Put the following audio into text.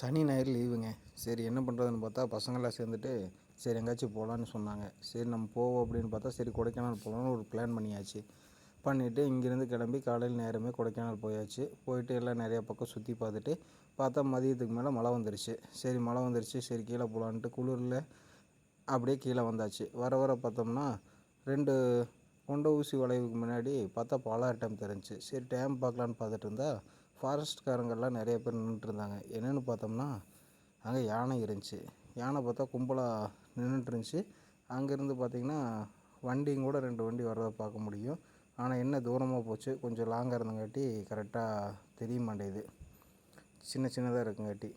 சனி ஞாயிறு லீவுங்க. சரி என்ன பண்ணுறதுன்னு பார்த்தா பசங்களாம் சேர்ந்துட்டு சரி எங்கேயாச்சும் போகலான்னு சொன்னாங்க. சரி நம்ம போவோம் அப்படின்னு பார்த்தா சரி கொடைக்கானல் போகலான்னு ஒரு பிளான் பண்ணியாச்சு. பண்ணிவிட்டு இங்கேருந்து கிளம்பி காலையில் நேரமே கொடைக்கானல் போயாச்சு. போயிட்டு எல்லாம் நிறையா பக்கம் சுற்றி பார்த்துட்டு பார்த்தா மதியத்துக்கு மேலே மழை வந்துருச்சு. சரி மழை வந்துருச்சு. சரி கீழே போகலான்ட்டு குளிரில் அப்படியே கீழே வந்தாச்சு. வர வர பார்த்தோம்னா ரெண்டு கொண்ட ஊசி வளைவுக்கு முன்னாடி பார்த்தா பாலாறு டேம் தெரிஞ்சு சரி டேம் பார்க்கலான்னு பார்த்துட்டு இருந்தால் ஃபாரஸ்ட்காரங்கள்லாம் நிறைய பேர் நின்றுட்டுருந்தாங்க. என்னென்னு பார்த்தோம்னா அங்கே யானை இருந்துச்சு. யானை பார்த்தா கும்பலாக நின்றுட்டு இருந்துச்சு அங்கேருந்து பார்த்திங்கன்னா வண்டியும் கூட ரெண்டு வண்டி வர்றதை பார்க்க முடியும். ஆனால் என்ன தூரமாக போச்சு? கொஞ்சம் லாங்காக இருந்தங்காட்டி கரெக்டாக தெரிய மாட்டேங்குது. சின்ன சின்னதாக இருக்குங்காட்டி.